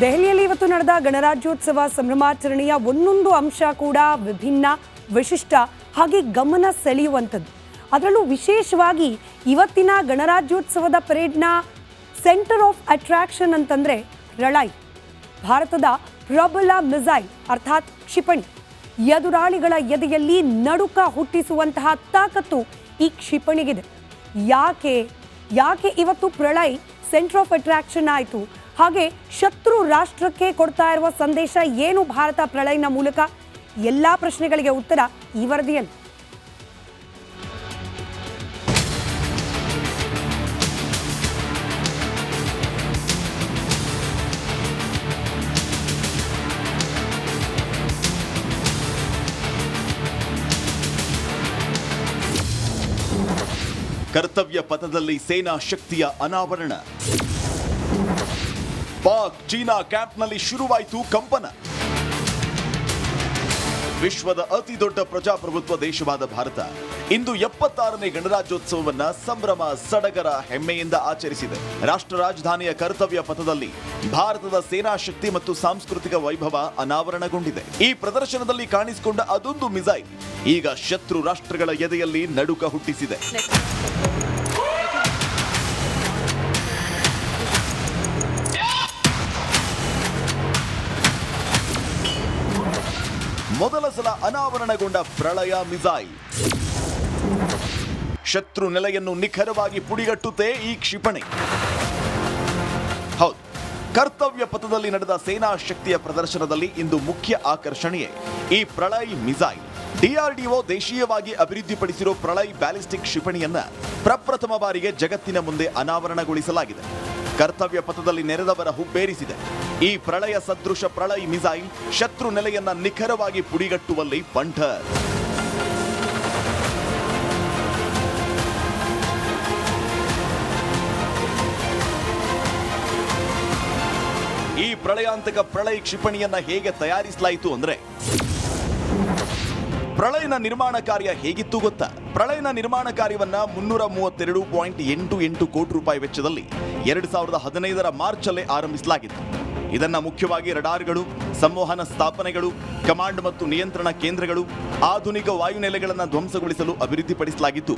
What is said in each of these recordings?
ದೆಹಲಿಯಲ್ಲಿ ಇವತ್ತು ನಡೆದ ಗಣರಾಜ್ಯೋತ್ಸವ ಸಂಭ್ರಮಾಚರಣೆಯ ಒಂದೊಂದು ಅಂಶ ಕೂಡ ವಿಭಿನ್ನ, ವಿಶಿಷ್ಟ, ಹಾಗೆ ಗಮನ ಸೆಳೆಯುವಂಥದ್ದು. ಅದರಲ್ಲೂ ವಿಶೇಷವಾಗಿ ಇವತ್ತಿನ ಗಣರಾಜ್ಯೋತ್ಸವದ ಪರೇಡ್ನ ಸೆಂಟರ್ ಆಫ್ ಅಟ್ರಾಕ್ಷನ್ ಅಂತಂದರೆ ರಳಾಯಿ. ಭಾರತದ ಪ್ರಬಲ ಮಿಸೈಲ್ ಅರ್ಥಾತ್ ಕ್ಷಿಪಣಿ. ಎದುರಾಳಿಗಳ ಎದೆಯಲ್ಲಿ ನಡುಕ ಹುಟ್ಟಿಸುವಂತಹ ತಾಕತ್ತು ಈ ಕ್ಷಿಪಣಿಗಿದೆ. ಯಾಕೆ ಯಾಕೆ ಇವತ್ತು ಪ್ರಳಯ್ ಸೆಂಟರ್ ಆಫ್ ಅಟ್ರಾಕ್ಷನ್ ಆಯಿತು? ಹಾಗೆ ಶತ್ರು ರಾಷ್ಟ್ರಕ್ಕೆ ಕೊಡ್ತಾ ಇರುವ ಸಂದೇಶ ಏನು ಭಾರತ ಪ್ರಳಯನ ಮೂಲಕ? ಎಲ್ಲಾ ಪ್ರಶ್ನೆಗಳಿಗೆ ಉತ್ತರ ಈ ವರದಿಯಲ್ಲಿ. ಕರ್ತವ್ಯ ಪಥದಲ್ಲಿ ಸೇನಾ ಶಕ್ತಿಯ ಅನಾವರಣ. ಪಾಕ್ ಚೀನಾ ಕ್ಯಾಂಪ್ನಲ್ಲಿ ಶುರುವಾಯಿತು ಕಂಪನ. ವಿಶ್ವದ ಅತಿ ದೊಡ್ಡ ಪ್ರಜಾಪ್ರಭುತ್ವ ದೇಶವಾದ ಭಾರತ ಇಂದು ಎಪ್ಪತ್ತಾರನೇ ಗಣರಾಜ್ಯೋತ್ಸವವನ್ನ ಸಂಭ್ರಮ, ಸಡಗರ, ಹೆಮ್ಮೆಯಿಂದ ಆಚರಿಸಿದೆ. ರಾಷ್ಟ್ರ ರಾಜಧಾನಿಯ ಕರ್ತವ್ಯ ಪಥದಲ್ಲಿ ಭಾರತದ ಸೇನಾ ಶಕ್ತಿ ಮತ್ತು ಸಾಂಸ್ಕೃತಿಕ ವೈಭವ ಅನಾವರಣಗೊಂಡಿದೆ. ಈ ಪ್ರದರ್ಶನದಲ್ಲಿ ಕಾಣಿಸಿಕೊಂಡ ಅದೊಂದು ಮಿಸೈಲ್ ಈಗ ಶತ್ರು ರಾಷ್ಟ್ರಗಳ ಎದೆಯಲ್ಲಿ ನಡುಕ ಹುಟ್ಟಿಸಿದೆ. ಮೊದಲ ಸಲ ಅನಾವರಣಗೊಂಡ ಪ್ರಳಯ ಮಿಸೈಲ್. ಶತ್ರು ನೆಲೆಯನ್ನು ನಿಖರವಾಗಿ ಪುಡಿಗಟ್ಟುತ್ತೆ ಈ ಕ್ಷಿಪಣಿ. ಹೌದು, ಕರ್ತವ್ಯ ಪಥದಲ್ಲಿ ನಡೆದ ಸೇನಾ ಶಕ್ತಿಯ ಪ್ರದರ್ಶನದಲ್ಲಿ ಇಂದು ಮುಖ್ಯ ಆಕರ್ಷಣೆಯೇ ಈ ಪ್ರಳಯ್ ಮಿಸೈಲ್. ಡಿಆರ್ಡಿಒ ದೇಶೀಯವಾಗಿ ಅಭಿವೃದ್ಧಿಪಡಿಸಿರೋ ಪ್ರಳಯ್ ಬ್ಯಾಲಿಸ್ಟಿಕ್ ಕ್ಷಿಪಣಿಯನ್ನ ಪ್ರಪ್ರಥಮ ಬಾರಿಗೆ ಜಗತ್ತಿನ ಮುಂದೆ ಅನಾವರಣಗೊಳಿಸಲಾಗಿದೆ. ಕರ್ತವ್ಯ ಪಥದಲ್ಲಿ ನೆರೆದವರ ಹುಬ್ಬೇರಿಸಿದೆ. ಈ ಪ್ರಳಯ ಸದೃಶ ಪ್ರಳಯ ಮಿಸೈಲ್ ಶತ್ರು ನೆಲೆಯನ್ನ ನಿಖರವಾಗಿ ಪುಡಿಗಟ್ಟುವಲ್ಲಿ ಪಂಠರ್ ಈ ಪ್ರಳಯಾಂತಕ ಪ್ರಳಯ ಕ್ಷಿಪಣಿಯನ್ನ ಹೇಗೆ ತಯಾರಿಸಲಾಯಿತು ಅಂದ್ರೆ, ಪ್ರಳಯನ ನಿರ್ಮಾಣ ಕಾರ್ಯ ಹೇಗಿತ್ತು ಗೊತ್ತಾ? ಪ್ರಳಯನ ನಿರ್ಮಾಣ ಕಾರ್ಯವನ್ನ ಮುನ್ನೂರ ಮೂವತ್ತೆರಡು ಪಾಯಿಂಟ್ ಎಂಟು ಎಂಟು ಕೋಟಿ ರೂಪಾಯಿ ವೆಚ್ಚದಲ್ಲಿ ಎರಡು ಸಾವಿರದ ಹದಿನೈದರ ಮಾರ್ಚ್ ಅಲ್ಲೇ ಆರಂಭಿಸಲಾಗಿತ್ತು. ಇದನ್ನ ಮುಖ್ಯವಾಗಿ ರಡಾರ್ಗಳು, ಸಂವಹನ ಸ್ಥಾಪನೆಗಳು, ಕಮಾಂಡ್ ಮತ್ತು ನಿಯಂತ್ರಣ ಕೇಂದ್ರಗಳು, ಆಧುನಿಕ ವಾಯುನೆಲೆಗಳನ್ನು ಧ್ವಂಸಗೊಳಿಸಲು ಅಭಿವೃದ್ಧಿಪಡಿಸಲಾಗಿತ್ತು.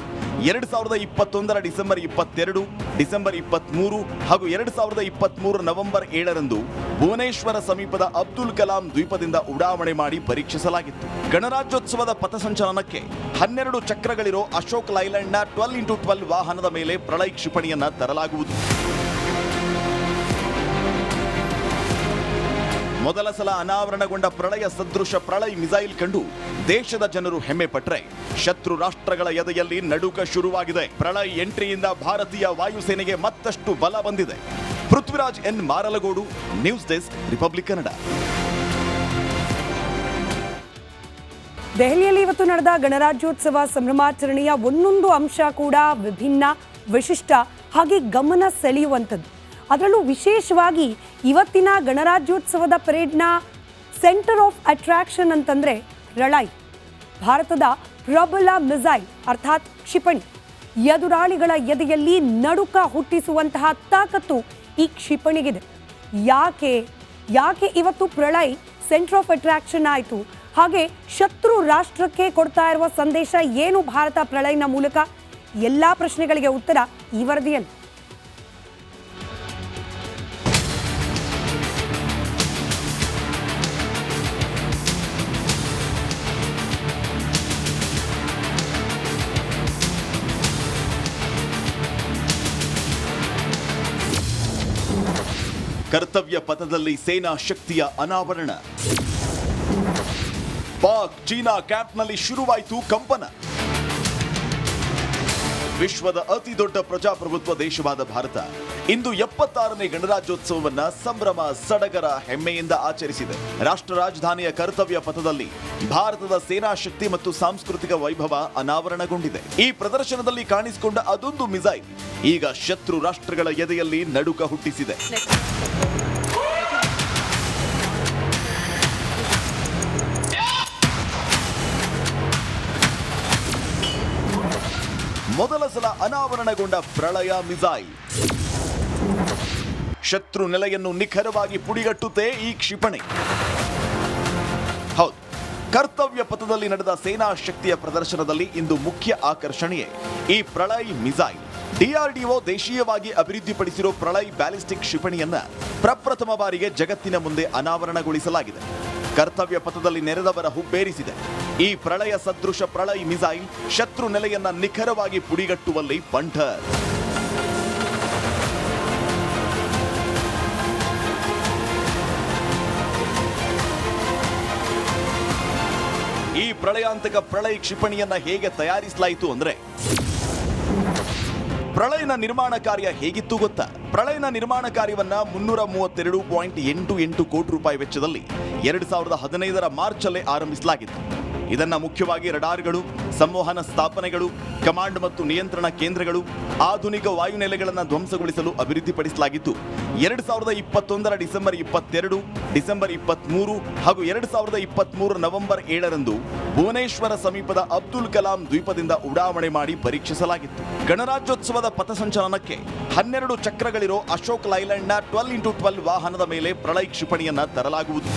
ಎರಡು ಸಾವಿರದ ಇಪ್ಪತ್ತೊಂದರ ಡಿಸೆಂಬರ್ ಇಪ್ಪತ್ತೆರಡು, ಡಿಸೆಂಬರ್ ಇಪ್ಪತ್ತ್ಮೂರು ಹಾಗೂ ಎರಡು ಸಾವಿರದ ಇಪ್ಪತ್ತ್ಮೂರು ನವೆಂಬರ್ ಏಳರಂದು ಭುವನೇಶ್ವರ ಸಮೀಪದ ಅಬ್ದುಲ್ ಕಲಾಂ ದ್ವೀಪದಿಂದ ಉಡಾವಣೆ ಮಾಡಿ ಪರೀಕ್ಷಿಸಲಾಗಿತ್ತು. ಗಣರಾಜ್ಯೋತ್ಸವದ ಪಥಸಂಚಲನಕ್ಕೆ ಹನ್ನೆರಡು ಚಕ್ರಗಳಿರೋ ಅಶೋಕ್ ಲೈಲ್ಯಾಂಡ್ನ ಟ್ವೆಲ್ ಇಂಟು ಟ್ವೆಲ್ ವಾಹನದ ಮೇಲೆ ಪ್ರಳಯ ಕ್ಷಿಪಣಿಯನ್ನು ತರಲಾಗುವುದು. ಮೊದಲ ಸಲ ಅನಾವರಣಗೊಂಡ ಪ್ರಳಯ ಸದೃಶ ಪ್ರಳಯ್ ಮಿಸೈಲ್ ಕಂಡು ದೇಶದ ಜನರು ಹೆಮ್ಮೆ ಪಟ್ಟರೆ ಶತ್ರು ರಾಷ್ಟ್ರಗಳ ಎದೆಯಲ್ಲಿ ನಡುಕ ಶುರುವಾಗಿದೆ. ಪ್ರಳಯ್ ಎಂಟ್ರಿಯಿಂದ ಭಾರತೀಯ ವಾಯುಸೇನೆಗೆ ಮತ್ತಷ್ಟು ಬಲ ಬಂದಿದೆ. Prithviraj N Maralagodu, news desk, Republic Kannada. ದೆಹಲಿಯಲ್ಲಿ ಇವತ್ತು ನಡೆದ ಗಣರಾಜ್ಯೋತ್ಸವ ಸಂಭ್ರಮಾಚರಣೆಯ ಒಂದೊಂದು ಅಂಶ ಕೂಡ ವಿಭಿನ್ನ ವಿಶಿಷ್ಟ, ಹಾಗೆ ಗಮನ ಸೆಳೆಯುವಂಥದ್ದು. ಅದರಲ್ಲೂ ವಿಶೇಷವಾಗಿ ಇವತ್ತಿನ ಗಣರಾಜ್ಯೋತ್ಸವದ ಪರೇಡ್ನ ಸೆಂಟರ್ ಆಫ್ ಅಟ್ರಾಕ್ಷನ್ ಅಂತಂದರೆ ರಳಾಯಿ, ಭಾರತದ ಪ್ರಬಲ ಮಿಸೈಲ್ ಅರ್ಥಾತ್ ಕ್ಷಿಪಣಿ. ಎದುರಾಳಿಗಳ ಎದೆಯಲ್ಲಿ ನಡುಕ ಹುಟ್ಟಿಸುವಂತಹ ತಾಕತ್ತು ಈ ಕ್ಷಿಪಣಿಗಿದೆ. ಯಾಕೆ ಯಾಕೆ ಇವತ್ತು ಪ್ರಳಯ್ ಸೆಂಟರ್ ಆಫ್ ಅಟ್ರಾಕ್ಷನ್ ಆಯಿತು? ಹಾಗೆ ಶತ್ರು ರಾಷ್ಟ್ರಕ್ಕೆ ಕೊಡ್ತಾ ಇರುವ ಸಂದೇಶ ಏನು ಭಾರತ ಪ್ರಳಯನ ಮೂಲಕ? ಎಲ್ಲ ಪ್ರಶ್ನೆಗಳಿಗೆ ಉತ್ತರ ಈ ವರದಿಯಲ್ಲಿ. ಕರ್ತವ್ಯ ಪಥದಲ್ಲಿ ಸೇನಾ ಶಕ್ತಿಯ ಅನಾವರಣ. ಪಾಕ್ ಚೀನಾ ಕ್ಯಾಂಪ್ನಲ್ಲಿ ಶುರುವಾಯಿತು ಕಂಪನ. ವಿಶ್ವದ ಅತಿ ದೊಡ್ಡ ಪ್ರಜಾಪ್ರಭುತ್ವ ದೇಶವಾದ ಭಾರತ ಇಂದು ಎಪ್ಪತ್ತಾರನೇ ಗಣರಾಜ್ಯೋತ್ಸವವನ್ನ ಸಂಭ್ರಮ, ಸಡಗರ, ಹೆಮ್ಮೆಯಿಂದ ಆಚರಿಸಿದೆ. ರಾಷ್ಟ್ರ ರಾಜಧಾನಿಯ ಕರ್ತವ್ಯ ಪಥದಲ್ಲಿ ಭಾರತದ ಸೇನಾ ಶಕ್ತಿ ಮತ್ತು ಸಾಂಸ್ಕೃತಿಕ ವೈಭವ ಅನಾವರಣಗೊಂಡಿದೆ. ಈ ಪ್ರದರ್ಶನದಲ್ಲಿ ಕಾಣಿಸಿಕೊಂಡ ಅದೊಂದು ಮಿಸೈಲ್ ಈಗ ಶತ್ರು ರಾಷ್ಟ್ರಗಳ ಎದೆಯಲ್ಲಿ ನಡುಕ ಹುಟ್ಟಿಸಿದೆ. ಮೊದಲ ಸಲ ಅನಾವರಣಗೊಂಡ ಪ್ರಳಯ ಮಿಸೈಲ್. ಶತ್ರು ನೆಲೆಯನ್ನು ನಿಖರವಾಗಿ ಪುಡಿಗಟ್ಟುತ್ತೆ ಈ ಕ್ಷಿಪಣಿ. ಹೌದು, ಕರ್ತವ್ಯ ಪಥದಲ್ಲಿ ನಡೆದ ಸೇನಾ ಶಕ್ತಿಯ ಪ್ರದರ್ಶನದಲ್ಲಿ ಇಂದು ಮುಖ್ಯ ಆಕರ್ಷಣೆಯೇ ಈ ಪ್ರಳಯ್ ಮಿಸೈಲ್. ಡಿಆರ್ಡಿಒ ದೇಶೀಯವಾಗಿ ಅಭಿವೃದ್ಧಿಪಡಿಸಿರೋ ಪ್ರಳಯ್ ಬ್ಯಾಲಿಸ್ಟಿಕ್ ಕ್ಷಿಪಣಿಯನ್ನ ಪ್ರಪ್ರಥಮ ಬಾರಿಗೆ ಜಗತ್ತಿನ ಮುಂದೆ ಅನಾವರಣಗೊಳಿಸಲಾಗಿದೆ. ಕರ್ತವ್ಯ ಪಥದಲ್ಲಿ ನೆರೆದವರ ಹುಬ್ಬೇರಿಸಿದೆ. ಈ ಪ್ರಳಯ ಸದೃಶ ಪ್ರಳಯ ಮಿಸೈಲ್ ಶತ್ರು ನೆಲೆಯನ್ನ ನಿಖರವಾಗಿ ಪುಡಿಗಟ್ಟುವಲ್ಲಿ ಪಂಠರ್ ಈ ಪ್ರಳಯಾಂತಕ ಪ್ರಳಯ ಕ್ಷಿಪಣಿಯನ್ನ ಹೇಗೆ ತಯಾರಿಸಲಾಯಿತು ಅಂದ್ರೆ ಪ್ರಳಯನ ನಿರ್ಮಾಣ ಕಾರ್ಯ ಹೇಗಿತ್ತು ಗೊತ್ತಾ? ಪ್ರಳಯನ ನಿರ್ಮಾಣ ಕಾರ್ಯವನ್ನ ಮುನ್ನೂರ ಮೂವತ್ತೆರಡು ಪಾಯಿಂಟ್ ಎಂಟು ಎಂಟು ಕೋಟಿ ರೂಪಾಯಿ ವೆಚ್ಚದಲ್ಲಿ ಎರಡು ಸಾವಿರದ ಹದಿನೈದರ ಮಾರ್ಚ್ ಅಲ್ಲೇ ಆರಂಭಿಸಲಾಗಿತ್ತು. ಇದನ್ನ ಮುಖ್ಯವಾಗಿ ರಡಾರ್ಗಳು, ಸಂವಹನ ಸ್ಥಾಪನೆಗಳು, ಕಮಾಂಡ್ ಮತ್ತು ನಿಯಂತ್ರಣ ಕೇಂದ್ರಗಳು, ಆಧುನಿಕ ವಾಯುನೆಲೆಗಳನ್ನು ಧ್ವಂಸಗೊಳಿಸಲು ಅಭಿವೃದ್ಧಿಪಡಿಸಲಾಗಿತ್ತು. ಎರಡು ಸಾವಿರದ ಇಪ್ಪತ್ತೊಂದರ ಡಿಸೆಂಬರ್ ಇಪ್ಪತ್ತೆರಡು, ಡಿಸೆಂಬರ್ ಇಪ್ಪತ್ಮೂರು ಹಾಗೂ ಎರಡು ಸಾವಿರದ ಇಪ್ಪತ್ಮೂರು ನವೆಂಬರ್ ಏಳರಂದು ಭುವನೇಶ್ವರ ಸಮೀಪದ ಅಬ್ದುಲ್ ಕಲಾಂ ದ್ವೀಪದಿಂದ ಉಡಾವಣೆ ಮಾಡಿ ಪರೀಕ್ಷಿಸಲಾಗಿತ್ತು. ಗಣರಾಜ್ಯೋತ್ಸವದ ಪಥಸಂಚಲನಕ್ಕೆ ಹನ್ನೆರಡು ಚಕ್ರಗಳಿರೋ ಅಶೋಕ್ ಲೈಲ್ಯಾಂಡ್ನ ಟ್ವೆಲ್ ಇಂಟು ಟ್ವೆಲ್ ವಾಹನದ ಮೇಲೆ ಪ್ರಳಯ್ ಕ್ಷಿಪಣಿಯನ್ನು ತರಲಾಗುವುದು.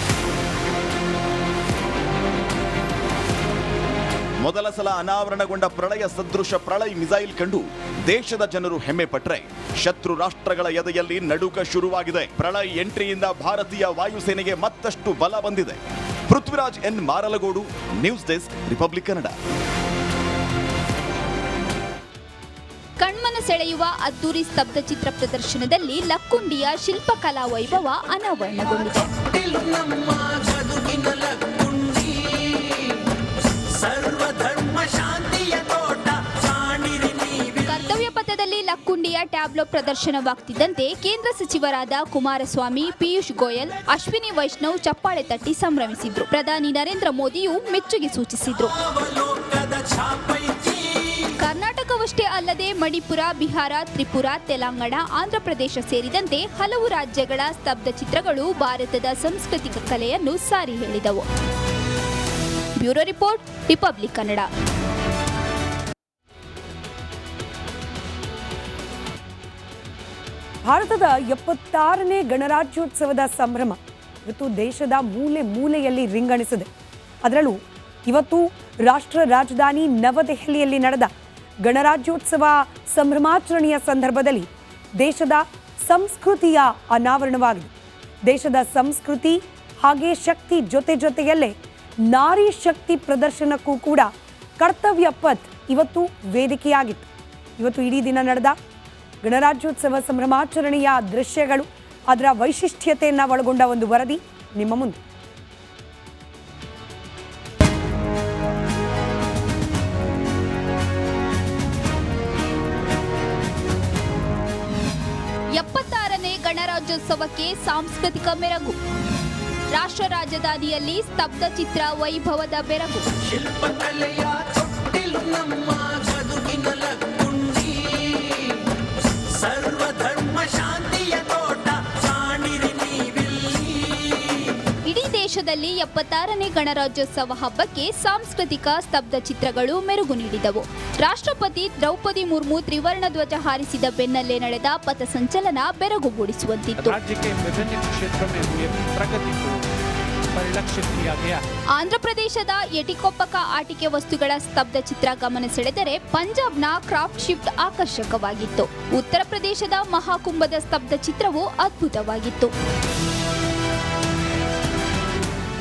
ಮೊದಲ ಸಲ ಅನಾವರಣಗೊಂಡ ಪ್ರಳಯ ಸದೃಶ ಪ್ರಳಯ್ ಮಿಸೈಲ್ ಕಂಡು ದೇಶದ ಜನರು ಹೆಮ್ಮೆ ಪಟ್ಟರೆ ಶತ್ರು ರಾಷ್ಟ್ರಗಳ ಎದೆಯಲ್ಲಿ ನಡುಕ ಶುರುವಾಗಿದೆ. ಪ್ರಳಯ್ ಎಂಟ್ರಿಯಿಂದ ಭಾರತೀಯ ವಾಯುಸೇನೆಗೆ ಮತ್ತಷ್ಟು ಬಲ ಬಂದಿದೆ. Prithviraj N Maralagodu, news desk, Republic Kannada. ಕಣ್ಮನ ಸೆಳೆಯುವ ಅದ್ದೂರಿ ಸ್ತಬ್ಧ ಚಿತ್ರ ಪ್ರದರ್ಶನದಲ್ಲಿ ಲಕ್ಕುಂಡಿಯ ಶಿಲ್ಪಕಲಾ ವೈಭವ ಅನಾವರಣಗೊಂಡಿದೆ. ಟ್ಯಾಬ್ಲೋ ಪ್ರದರ್ಶನವಾಗ್ತಿದ್ದಂತೆ ಕೇಂದ್ರ ಸಚಿವರಾದ ಕುಮಾರಸ್ವಾಮಿ, ಪಿಯೂಷ್ ಗೋಯಲ್, ಅಶ್ವಿನಿ ವೈಷ್ಣವ್ ಚಪ್ಪಾಳೆ ತಟ್ಟಿ ಸಂಭ್ರಮಿಸಿದ್ರು. ಪ್ರಧಾನಿ ನರೇಂದ್ರ ಮೋದಿಯು ಮೆಚ್ಚುಗೆ ಸೂಚಿಸಿದ್ರು. ಕರ್ನಾಟಕವಷ್ಟೇ ಅಲ್ಲದೆ ಮಣಿಪುರ, ಬಿಹಾರ, ತ್ರಿಪುರ, ತೆಲಂಗಾಣ, ಆಂಧ್ರಪ್ರದೇಶ ಸೇರಿದಂತೆ ಹಲವು ರಾಜ್ಯಗಳ ಸ್ತಬ್ಧ ಚಿತ್ರಗಳು ಭಾರತದ ಸಾಂಸ್ಕೃತಿಕ ಕಲೆಯನ್ನು ಸಾರಿ ಹೇಳಿದವು. Bureau report, Republic Kannada. ಭಾರತದ ಎಪ್ಪತ್ತಾರನೇ ಗಣರಾಜ್ಯೋತ್ಸವದ ಸಂಭ್ರಮ ಇವತ್ತು ದೇಶದ ಮೂಲೆ ಮೂಲೆಯಲ್ಲಿ ರಿಂಗಣಿಸಿದೆ. ಅದರಲ್ಲೂ ಇವತ್ತು ರಾಷ್ಟ್ರ ರಾಜಧಾನಿ ನವದೆಹಲಿಯಲ್ಲಿ ನಡೆದ ಗಣರಾಜ್ಯೋತ್ಸವ ಸಂಭ್ರಮಾಚರಣೆಯ ಸಂದರ್ಭದಲ್ಲಿ ದೇಶದ ಸಂಸ್ಕೃತಿಯ ಅನಾವರಣವಾಗಿದೆ. ದೇಶದ ಸಂಸ್ಕೃತಿ ಹಾಗೆ ಶಕ್ತಿ ಜೊತೆ ಜೊತೆಯಲ್ಲೇ ನಾರಿ ಶಕ್ತಿ ಪ್ರದರ್ಶನಕ್ಕೂ ಕೂಡ ಕರ್ತವ್ಯ ಪಥ್ ಇವತ್ತು ವೇದಿಕೆಯಾಗಿತ್ತು. ಇವತ್ತು ಇಡೀ ದಿನ ನಡೆದ ಗಣರಾಜ್ಯೋತ್ಸವ ಸಂಭ್ರಮಾಚರಣೆಯ ದೃಶ್ಯಗಳು ಅದರ ವೈಶಿಷ್ಟ್ಯತೆಯನ್ನು ಒಳಗೊಂಡ ಒಂದು ವರದಿ ನಿಮ್ಮ ಮುಂದೆ. ಎಪ್ಪತ್ತಾರನೇ ಗಣರಾಜ್ಯೋತ್ಸವಕ್ಕೆ ಸಾಂಸ್ಕೃತಿಕ ಮೆರಗು. ರಾಷ್ಟ್ರ ರಾಜಧಾನಿಯಲ್ಲಿ ಸ್ತಬ್ಧ ಚಿತ್ರ ವೈಭವದ ಬೆರಗು. ನಗರದಲ್ಲಿ ಎಪ್ಪತ್ತಾರನೇ ಗಣರಾಜ್ಯೋತ್ಸವ ಹಬ್ಬಕ್ಕೆ ಸಾಂಸ್ಕೃತಿಕ ಸ್ತಬ್ಧ ಚಿತ್ರಗಳು ಮೆರುಗು ನೀಡಿದವು. ರಾಷ್ಟ್ರಪತಿ ದ್ರೌಪದಿ ಮುರ್ಮು ತ್ರಿವರ್ಣ ಧ್ವಜ ಹಾರಿಸಿದ ಬೆನ್ನಲ್ಲೇ ನಡೆದ ಪಥಸಂಚಲನ ಬೆರಗು ಮೂಡಿಸುವಂತಿತ್ತು ಆಂಧ್ರಪ್ರದೇಶದ ಎಟಿಕೊಪ್ಪಕ ಆಟಿಕೆ ವಸ್ತುಗಳ ಸ್ತಬ್ಧ ಚಿತ್ರ ಗಮನ ಸೆಳೆದರೆ ಪಂಜಾಬ್ನ ಕ್ರಾಫ್ಟ್ ಶಿಫ್ಟ್ ಆಕರ್ಷಕವಾಗಿತ್ತು. ಉತ್ತರ ಪ್ರದೇಶದ ಮಹಾಕುಂಭದ ಸ್ತಬ್ಧ ಚಿತ್ರವು ಅದ್ಭುತವಾಗಿತ್ತು.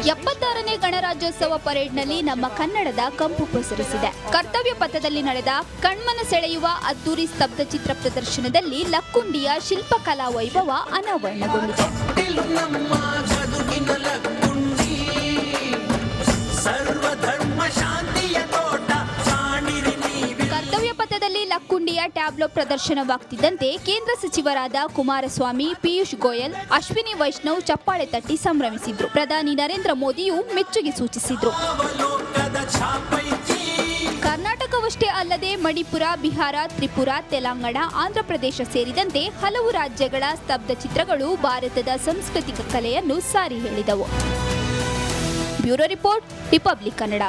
ಎಪ್ಪತ್ತಾರನೇ ಗಣರಾಜ್ಯೋತ್ಸವ ಪರೇಡ್ನಲ್ಲಿ ನಮ್ಮ ಕನ್ನಡದ ಕಂಪು ಪ್ರಸರಿಸಿದೆ ಕರ್ತವ್ಯ ಪಥದಲ್ಲಿ ನಡೆದ ಕಣ್ಮನ ಸೆಳೆಯುವ ಅದ್ದೂರಿ ಸ್ತಬ್ಧ ಚಿತ್ರ ಪ್ರದರ್ಶನದಲ್ಲಿ ಲಕ್ಕುಂಡಿಯ ಶಿಲ್ಪಕಲಾ ವೈಭವ ಅನಾವರಣಗೊಂಡಿದೆ. ಟ್ಯಾಬ್ಲೋ ಪ್ರದರ್ಶನವಾಗ್ತಿದ್ದಂತೆ ಕೇಂದ್ರ ಸಚಿವರಾದ ಕುಮಾರಸ್ವಾಮಿ, ಪಿಯೂಷ್ ಗೋಯಲ್, ಅಶ್ವಿನಿ ವೈಷ್ಣವ್ ಚಪ್ಪಾಳೆ ತಟ್ಟಿ ಸಂಭ್ರಮಿಸಿದ್ರು. ಪ್ರಧಾನಿ ನರೇಂದ್ರ ಮೋದಿಯು ಮೆಚ್ಚುಗೆ ಸೂಚಿಸಿದ್ರು. ಕರ್ನಾಟಕವಷ್ಟೇ ಅಲ್ಲದೆ ಮಣಿಪುರ, ಬಿಹಾರ, ತ್ರಿಪುರ, ತೆಲಂಗಾಣ, ಆಂಧ್ರಪ್ರದೇಶ ಸೇರಿದಂತೆ ಹಲವು ರಾಜ್ಯಗಳ ಸ್ತಬ್ಧ ಚಿತ್ರಗಳು ಭಾರತದ ಸಾಂಸ್ಕೃತಿಕ ಕಲೆಯನ್ನು ಸಾರಿ ಹೇಳಿದವು. Bureau report, Republic Kannada.